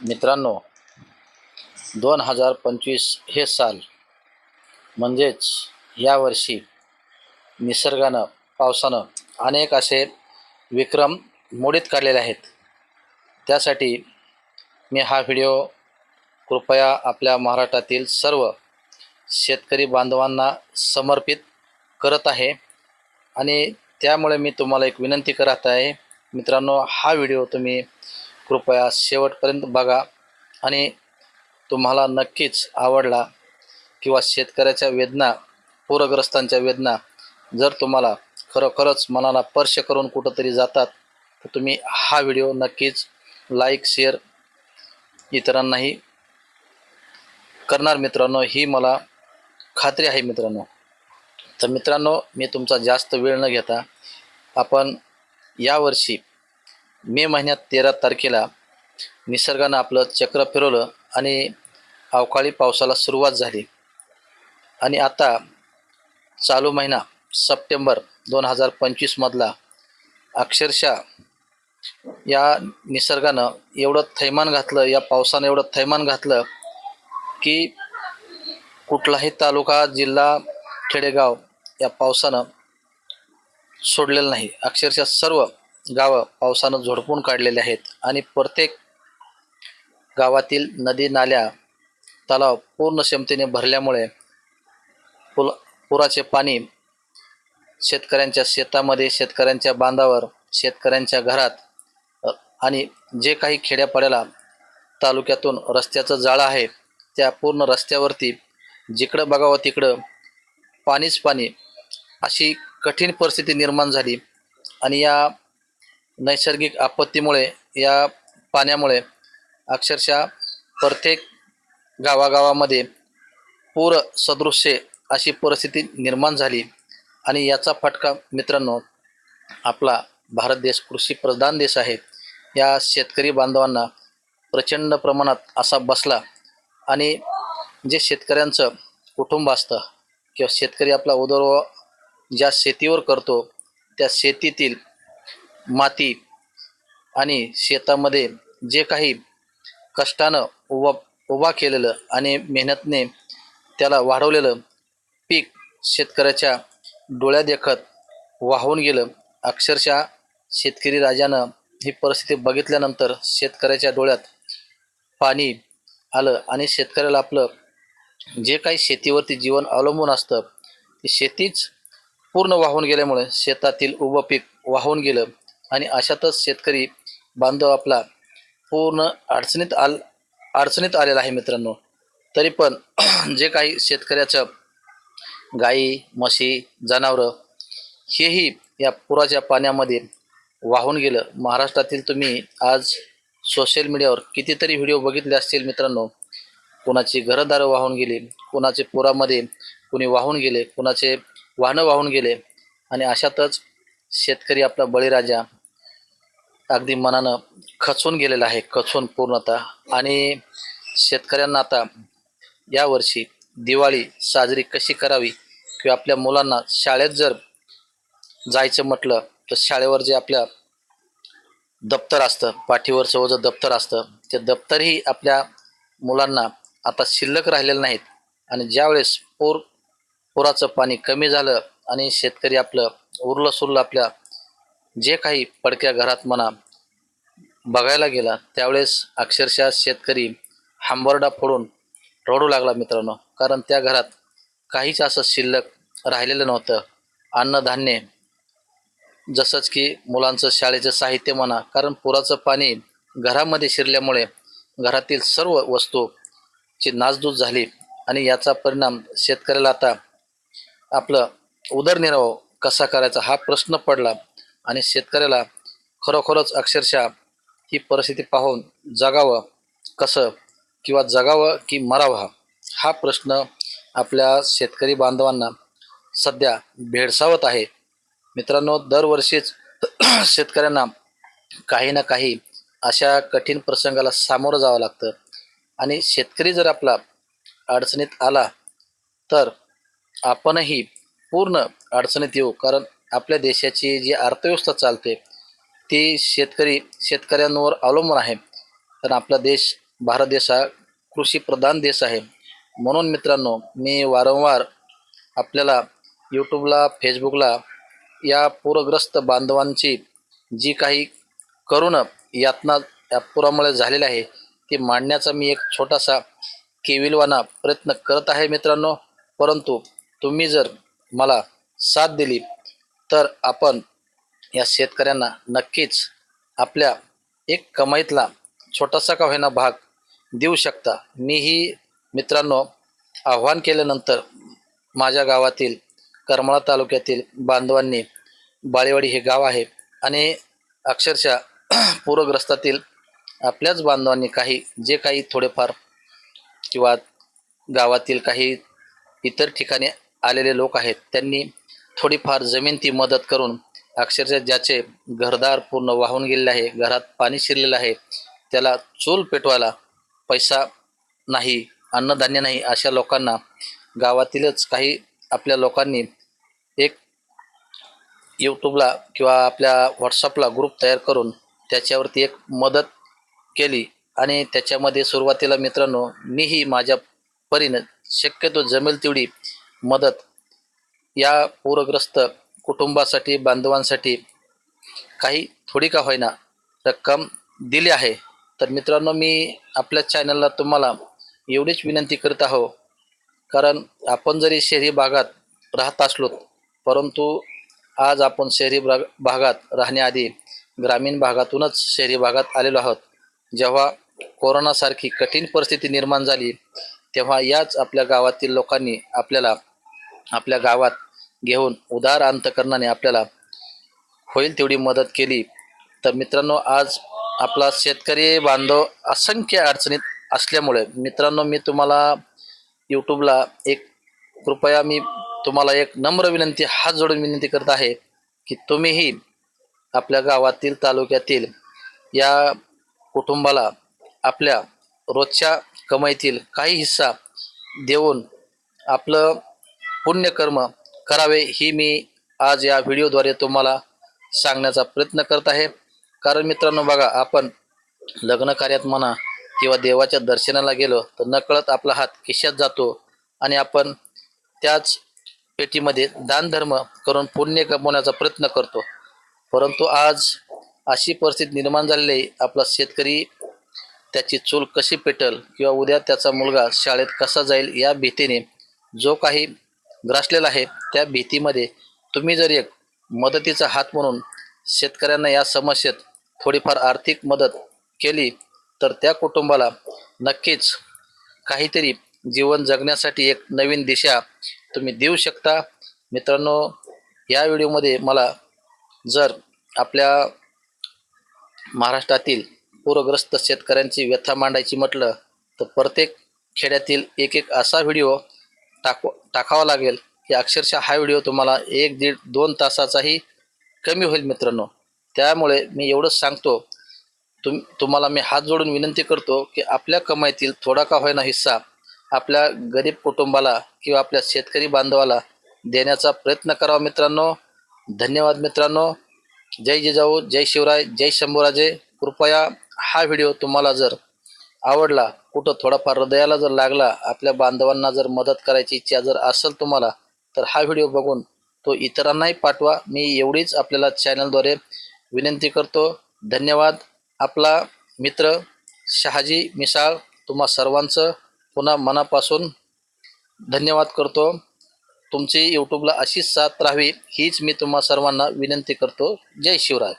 मित्रांनो दोन हजार पंचवीस हे साल म्हणजेच यावर्षी निसर्गानं पावसानं अनेक असे विक्रम मोडीत काढलेले आहेत. त्यासाठी मी हा व्हिडिओ कृपया आपल्या महाराष्ट्रातील सर्व शेतकरी बांधवांना समर्पित करत आहे आणि त्यामुळे मी तुम्हाला एक विनंती करत आहे. मित्रांनो हा व्हिडिओ तुम्ही कृपया शेवटपर्यंत बघा. आणि तुम्हाला नक्कीच आवडला किंवा शेतकऱ्याच्या वेदना पूरग्रस्तांच्या वेदना जर तुम्हाला खरोखरच मनाला स्पर्श करून कुठंतरी जातात तर तुम्ही हा व्हिडिओ नक्कीच लाईक शेअर इतरांनाही करणार मित्रांनो. ही मला खात्री आहे मित्रांनो. तर मित्रांनो मी तुमचा जास्त वेळ न घेता आपण यावर्षी मे महिन्यात तेरा तारखेला निसर्गानं आपलं चक्र फिरवलं आणि अवकाळी पावसाला सुरुवात झाली. आणि आता चालू महिना सप्टेंबर दोन हजार पंचवीसमधला अक्षरशः या निसर्गानं एवढं थैमान घातलं या पावसानं एवढं थैमान घातलं की कुठलाही तालुका जिल्हा खेडेगाव या पावसानं सोडलेलं नाही. अक्षरशः सर्व गावं पावसानं झोडपून काढलेले आहेत आणि प्रत्येक गावातील नदी नाल्या तलाव पूर्ण क्षमतेने भरल्यामुळे पुल पुराचे पाणी शेतकऱ्यांच्या शेतामध्ये शेतकऱ्यांच्या बांधावर शेतकऱ्यांच्या घरात आणि जे काही खेड्यापाड्याला तालुक्यातून रस्त्याचं जाळं आहे त्या पूर्ण रस्त्यावरती जिकडं बघावं तिकडं पाणीच पाणी अशी कठीण परिस्थिती निर्माण झाली. आणि या नैसर्गिक आपत्तीमुळे या पाण्यामुळे अक्षरशः प्रत्येक गावागावामध्ये पूर सदृश्य अशी परिस्थिती निर्माण झाली आणि याचा फटका मित्रांनो आपला भारत देश कृषीप्रधान देश आहे. या शेतकरी बांधवांना प्रचंड प्रमाणात असा बसला आणि जे शेतकऱ्यांचं कुटुंब असतं किंवा शेतकरी आपला उदरनिर्वाह ज्या शेतीवर करतो त्या शेतीतील माती आणि शेतामध्ये जे काही कष्टानं उभा उभा केलेलं आणि मेहनतने त्याला वाढवलेलं पीक शेतकऱ्याच्या डोळ्यादेखत वाहून गेलं. अक्षरशः शेतकरी राजानं ही परिस्थिती बघितल्यानंतर शेतकऱ्याच्या डोळ्यात पाणी आलं आणि शेतकऱ्याला आपलं जे काही शेतीवरती जीवन अवलंबून असतं ती शेतीच पूर्ण वाहून गेल्यामुळे शेतातील उभं पीक वाहून गेलं. आणि अशातच शेतकरी बांधव आपला पूर्ण अडचणीत आल अडचणीत आलेला आहे मित्रांनो. तरी पण जे काही शेतकऱ्याचं गाई म्हशी जनावरं हेही या पुराच्या पाण्यामध्ये वाहून गेलं. महाराष्ट्रातील तुम्ही आज सोशल मीडियावर कितीतरी व्हिडिओ बघितले असतील मित्रांनो. कोणाची घरदारं वाहून गेली कोणाचे पुरामध्ये कुणी वाहून गेले कुणाचे वाहनं वाहून गेले. आणि अशातच शेतकरी आपला बळीराजा अगदी मनानं खचून गेलेला आहे खचून पूर्णतः. आणि शेतकऱ्यांना आता यावर्षी दिवाळी साजरी कशी करावी किंवा आपल्या मुलांना शाळेत जर जायचं म्हटलं तर शाळेवर जे आपल्या दप्तर असतं पाठीवरचं ओझं दप्तर असतं ते दप्तरही आपल्या मुलांना आता शिल्लक राहिलेलं नाहीत. आणि ज्यावेळेस पूर पुराचं पाणी कमी झालं आणि शेतकरी आपलं उरलं सुरलं आपल्या जे काही पडक्या घरात म्हणा बघायला गेला त्यावेळेस अक्षरशः शेतकरी हांबरडा फोडून रडू लागला मित्रांनो. कारण त्या घरात काहीच असं शिल्लक राहिलेलं नव्हतं. अन्नधान्य जसंच की मुलांचं शाळेचं साहित्य म्हणा कारण पुराचं पाणी घरामध्ये शिरल्यामुळे घरातील सर्व वस्तूची नासधूस झाली आणि याचा परिणाम शेतकऱ्याला आता आपलं उदरनिर्वाह कसा करायचा हा प्रश्न पडला आणि शेतकऱ्याला खरोखरच अक्षरशः ही परिस्थिती पाहून जगावं कसं किंवा जगावं की मरावं हा प्रश्न आपल्या शेतकरी बांधवांना सध्या भेडसावत आहे. मित्रांनो दरवर्षीच शेतकऱ्यांना काही ना काही अशा कठीण प्रसंगाला सामोरं जावं लागतं. आणि शेतकरी जर आपला अडचणीत आला तर आपणही पूर्ण अडचणीत येऊ. कारण आपल्या देशाची जी अर्थव्यवस्था चालते ती शेतकरी शेतकऱ्यांवर अवलंबून आहे. कारण आपला देश भारत देश हा कृषीप्रधान देश आहे. म्हणून मित्रांनो मी वारंवार आपल्याला यूट्यूबला फेसबुकला या पूरग्रस्त बांधवांची जी काही करुण यातना या पुरामुळे झालेली आहे ती मांडण्याचा मी एक छोटासा केविलवाना प्रयत्न करत आहे मित्रांनो. परंतु तुम्ही जर मला साथ दिली तर आपण या शेतकऱ्यांना नक्कीच आपल्या एक कमाईतला छोटासा का होईना भाग देऊ शकता. मीही मित्रांनो आव्हान केल्यानंतर माझ्या गावातील करमाळा तालुक्यातील बांधवांनी बाळेवाडी हे गाव आहे आणि अक्षरशः पूरग्रस्तातील आपल्याच बांधवांनी काही जे काही थोडेफार किंवा गावातील काही इतर ठिकाणी आलेले लोक आहेत त्यांनी थोडीफार जमीन ती मदत करून अक्षरशः ज्याचे घरदार पूर्ण वाहून गेलेले आहे घरात पाणी शिरलेलं आहे त्याला चूल पेटवायला पैसा नाही अन्नधान्य नाही अशा लोकांना गावातीलच काही आपल्या लोकांनी एक यूट्यूबला किंवा आपल्या व्हॉट्सअपला ग्रुप तयार करून त्याच्यावरती एक मदत केली आणि त्याच्यामध्ये सुरुवातीला मित्रांनो मीही माझ्या परीनं शक्यतो जमेल तेवढी मदत या पूरग्रस्त कुटुंबासाठी बांधवांसाठी काही थोडी का होईना रक्कम दिली आहे. तर मित्रांनो मी आपल्या चॅनलला तुम्हाला एवढीच विनंती करत आहो कारण आपण जरी शहरी भागात राहत असलो परंतु आज आपण शहरी भागात राहण्याआधी ग्रामीण भागातूनच शहरी भागात आलेलो आहोत. जेव्हा कोरोनासारखी कठीण परिस्थिती निर्माण झाली तेव्हा याच आपल्या गावातील लोकांनी आपल्याला आपल्या गावात घेऊन उदार अंतकरणाने आपल्याला होईल तेवढी मदत केली. तर मित्रांनो आज आपला शेतकरी बांधव असंख्य अडचणीत असल्यामुळे मित्रांनो मी तुम्हाला यूट्यूबला एक कृपया मी तुम्हाला एक नम्र विनंती हात जोडून विनंती करत आहे की तुम्हीही आपल्या गावातील तालुक्यातील या कुटुंबाला आपल्या रोजच्या कमाईतील काही हिस्सा देऊन आपलं पुण्यकर्म करावे ही मी आज या व्हिडिओद्वारे तुम्हाला सांगण्याचा प्रयत्न करत आहे. कारण मित्रांनो बघा आपण लग्न कार्यात म्हणा किंवा देवाच्या दर्शनाला गेलो तर नकळत आपला हात खिशात जातो आणि आपण त्याच पेटीमध्ये दानधर्म करून पुण्य कमवण्याचा प्रयत्न करतो. परंतु आज अशी परिस्थिती निर्माण झालेली आहे आपला शेतकरी त्याची चूल कशी पेटल किंवा उद्या त्याचा मुलगा शाळेत कसा जाईल या भीतीने जो काही ग्रासलेला आहे. त्या भीतीमध्ये तुम्ही जर एक मदतीचा हात म्हणून शेतकऱ्यांना या समस्येत थोडीफार आर्थिक मदत केली तर त्या कुटुंबाला नक्कीच काहीतरी जीवन जगण्यासाठी एक नवीन दिशा तुम्ही देऊ शकता. मित्रांनो या व्हिडिओमध्ये मला जर आपल्या महाराष्ट्रातील पूरग्रस्त शेतकऱ्यांची व्यथा मांडायची म्हटलं तर प्रत्येक खेड्यातील एक एक असा व्हिडिओ टाकव टाकावा लागेल. की अक्षरशः हा व्हिडिओ तुम्हाला एक दीड दोन तासाचाही कमी होईल मित्रांनो. त्यामुळे मी एवढंच सांगतो तुम तुम्हाला मी हात जोडून विनंती करतो की आपल्या कमाईतील थोडा का होईना हिस्सा आपल्या गरीब कुटुंबाला किंवा आपल्या शेतकरी बांधवाला देण्याचा प्रयत्न करावा मित्रांनो. धन्यवाद मित्रांनो. जय जिजाऊ जय शिवराय जय शंभूराजे. कृपया हा व्हिडिओ तुम्हाला जर आवडला कुठं थोडाफार हृदयाला जर लागला आपल्या बांधवांना जर मदत करायची इच्छा जर असेल तुम्हाला तर हा व्हिडिओ बघून तो इतरांनाही पाठवा. मी एवढीच आपल्याला चॅनलद्वारे विनंती करतो. धन्यवाद. आपला मित्र शहाजी मिसाळ तुम्हा सर्वांचं पुन्हा मनापासून धन्यवाद करतो. तुमची यूट्यूबला अशीच साथ राहावी हीच मी तुम्हा सर्वांना विनंती करतो. जय शिवराय.